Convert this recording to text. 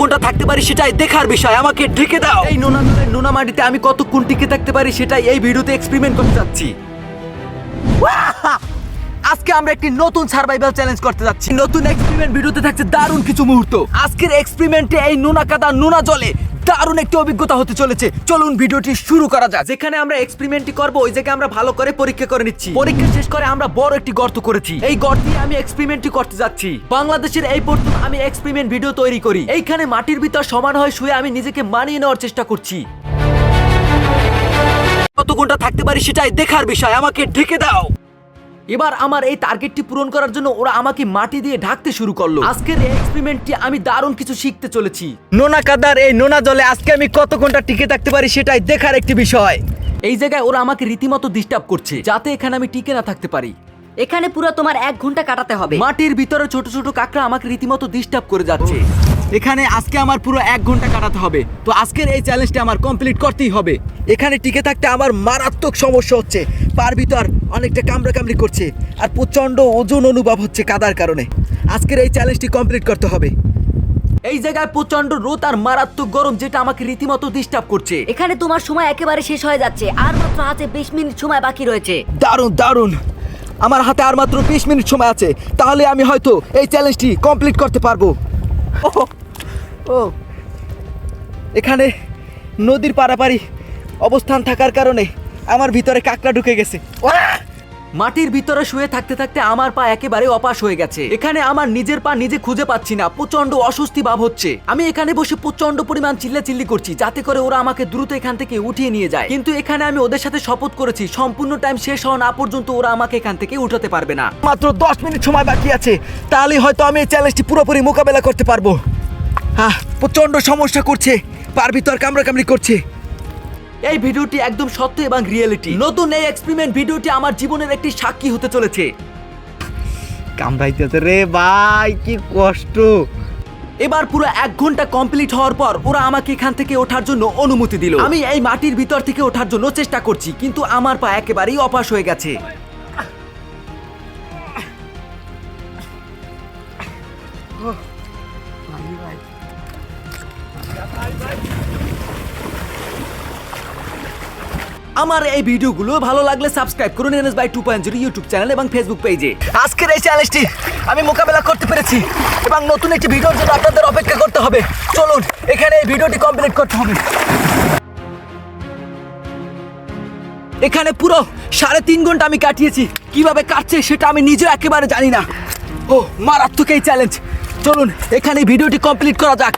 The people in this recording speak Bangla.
কত থাকতে পারি সেটাই দেখার বিষয়, আমাকে ঢেকে দাও। এই নোনা জলের নোনা মাটিতে আমি কতক্ষণ টিকে থাকতে পারি সেটাই এই ভিডিওতে এক্সপেরিমেন্ট করতে যাচ্ছি। আজকে আমরা একটি নতুন সার্ভাইভাল চ্যালেঞ্জ করতে যাচ্ছি। নতুন এক্সপেরিমেন্ট ভিডিওতে থাকছে দারুণ কিছু মুহূর্ত। আজকের এক্সপেরিমেন্টে এই নোনা কাদা নোনা জলে দারুণ একটি অভিজ্ঞতা হতে চলেছে। চলুন ভিডিওটি শুরু করা যাক। যেখানে আমরা এক্সপেরিমেন্টটি করব, ওই জায়গায় আমরা ভালো করে পরীক্ষা করে নিচ্ছি। পরীক্ষা শেষ করে আমরা বড় একটি গর্ত করেছি। এই গর্তে আমি এক্সপেরিমেন্টটি করতে যাচ্ছি। বাংলাদেশের এই প্রথম আমি এক্সপেরিমেন্ট ভিডিও তৈরি করি। এইখানে মাটির ভিতর সমান হয়ে শুয়ে আমি নিজেকে মানিয়ে নেওয়ার চেষ্টা করছি। কত ঘণ্টা থাকতে পারি সেটাই দেখার বিষয়। আমাকে ঢেকে দাও। এবার আমার এই টার্গেটটি পূরণ করার জন্য ওরা আমাকে মাটি দিয়ে ঢাকতে শুরু করল। আজকের এই এক্সপেরিমেন্টটি আমি দারুণ কিছু শিখতে চলেছি। নোনা কাদার এই নোনা জলে আজকে আমি কত ঘণ্টা টিকে থাকতে পারি সেটাই দেখার একটি বিষয়। এই জায়গায় ওরা আমাকে রীতিমতো ডিস্টার্ব করছে যাতে এখানে আমি টিকে না থাকতে পারি। এখানে পুরো তোমার এক ঘণ্টা কাটাতে হবে। মাটির ভিতরে ছোট ছোট কাকড়া আমাকে রীতিমতো ডিস্টার্ব করে যাচ্ছে। এখানে আজকে আমার পুরো এক ঘণ্টা কাটাতে হবে। তো আজকের এই চ্যালেঞ্জটা আমার কমপ্লিট করতেই হবে। এখানে টিকে থাকতে আমার মারাত্মক সমস্যা হচ্ছে। পার ভিতর অনেকটা কামড়া কামড়ি করছে। আর প্রচণ্ড ওজন অনুভব হচ্ছে কাদার কারণে। আজকের এই চ্যালেঞ্জটি কমপ্লিট করতে হবে। এই জায়গায় প্রচণ্ড রোদ আর মারাত্মক গরম যেটা আমাকে রীতিমতো ডিস্টার্ব করছে। এখানে তোমার সময় একেবারে শেষ হয়ে যাচ্ছে। আর মাত্র হাতে বিশ মিনিট সময় বাকি রয়েছে। দারুণ দারুণ। আমার হাতে আর মাত্র বিশ মিনিট সময় আছে। তাহলে আমি হয়তো এই চ্যালেঞ্জটি কমপ্লিট করতে পারব। ও এখানে নদীর পারাপারি অবস্থান থাকার কারণে আমার ভিতরে কাকড়া ঢুকে গেছে। মাটির ভিতরে শুয়ে থাকতে থাকতে আমার পা একেবারে অপাস হয়ে গেছে। এখানে আমার নিজের পা নিজে খুঁজে পাচ্ছি না প্রচণ্ড অস্বস্তি ভাব হচ্ছে। আমি এখানে বসে প্রচণ্ড পরিমাণ চিল্লা চিল্লি করছি যাতে করে ওরা আমাকে দ্রুত এখান থেকে উঠিয়ে নিয়ে যায়। কিন্তু এখানে আমি ওদের সাথে শপথ করেছি সম্পূর্ণ টাইম শেষ হওয়া না পর্যন্ত ওরা আমাকে এখান থেকে উঠাতে পারবে না। মাত্র দশ মিনিট সময় বাকি আছে তাহলে হয়তো আমি এই চ্যালেঞ্জটি পুরোপুরি মোকাবেলা করতে পারব। হ্যাঁ প্রচণ্ড সমস্যা করছে। পার ভিতর কামড়া কামড়ি করছে। এই ভিডিওটি একদম সত্য এবং রিয়েলিটি। নতুন এই এক্সপেরিমেন্ট ভিডিওটি আমার জীবনের একটি সাক্ষী হতে চলেছে। কামড়াইতেছে রে ভাই কি কষ্ট। এবার পুরো এক ঘণ্টা কমপ্লিট হওয়ার পর ওরা আমাকে এখান থেকে ওঠার জন্য অনুমতি দিল। আমি এই মাটির ভিতর থেকে ওঠার জন্য চেষ্টা করছি কিন্তু আমার পা একেবারেই অপাস হয়ে গেছে। আমার এই ভিডিওগুলো ভালো লাগলে সাবস্ক্রাইব করুন NS by two point zero YouTube channel এবং ফেসবুক পেজে। আজকের এই চ্যালেঞ্জটি আমি মোকাবেলা করতে পেরেছি এবং নতুন একটি ভিডিওর জন্য আপনাদের অপেক্ষা করতে হবে। চলুন, এখানে এই ভিডিওটি কমপ্লিট করতে হবে। এখানে পুরো সাড়ে তিন ঘণ্টা আমি কাটিয়েছি। কীভাবে কাটছে সেটা আমি নিজে একেবারে জানি না। ও, মারাত্মক এই চ্যালেঞ্জ। চলুন, এখানে ভিডিওটি কমপ্লিট করা যাক।